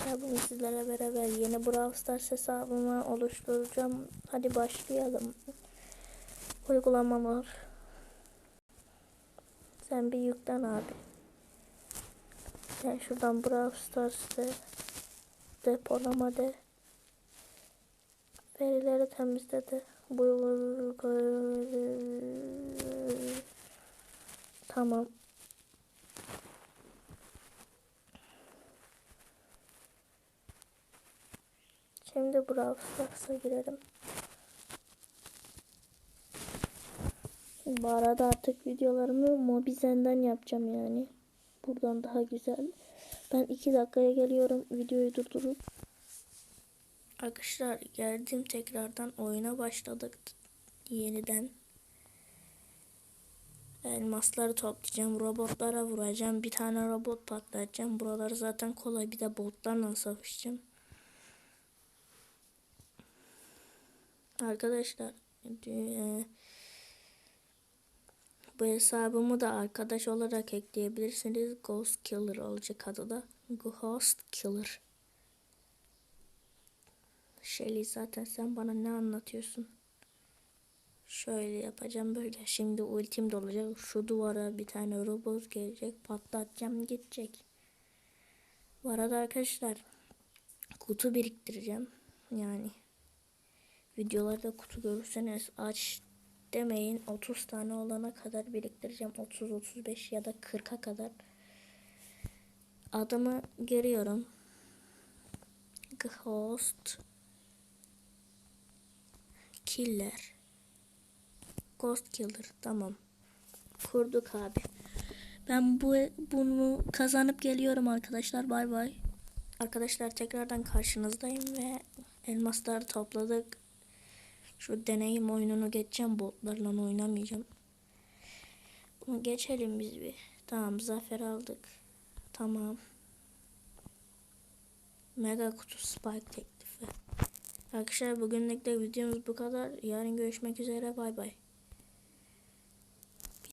arkadaşlar bugün sizlerle beraber yeni Brawl Stars hesabımı oluşturacağım. Hadi başlayalım. Uygulamalar. Sen bir yüklen abi. Sen şuradan Brawl Stars de. Depolama de. Verileri temizle de. Tamam. Şimdi Brawl Stars'a girelim. Bu arada artık videolarımı Mobizen'den yapacağım yani. Buradan daha güzel. Ben 2 dakikaya geliyorum. Videoyu durdurup. Arkadaşlar geldim tekrardan oyuna başladık. Yeniden. Elmasları toplayacağım. Robotlara vuracağım. Bir tane robot patlatacağım. Buraları zaten kolay. Bir de botlarla savaşacağım. Arkadaşlar e, bu hesabımı da arkadaş olarak ekleyebilirsiniz. Ghost Killer olacak adı da. Ghost Killer. Shelly zaten sen bana ne anlatıyorsun? Şöyle yapacağım böyle. Şimdi ultim dolacak. Şu duvara bir tane robot gelecek. Patlatacağım gidecek. Bu arada arkadaşlar kutu biriktireceğim. Yani videolarda kutu görürseniz aç demeyin. 30 tane olana kadar biriktireceğim. 30 35 ya da 40'a kadar. Adımı görüyorum. Ghost Killer. Ghost Killer tamam. Kurduk abi. Ben bu bunu kazanıp geliyorum arkadaşlar. Bay bay. Arkadaşlar tekrardan karşınızdayım ve elmasları topladık şu deneyim oyununu geçeceğim botlarla oynamayacağım. Bunu geçelim biz bir. Tamam zafer aldık. Tamam. Mega kutu spike teklifi. Arkadaşlar bugünlük de videomuz bu kadar. Yarın görüşmek üzere bay bay.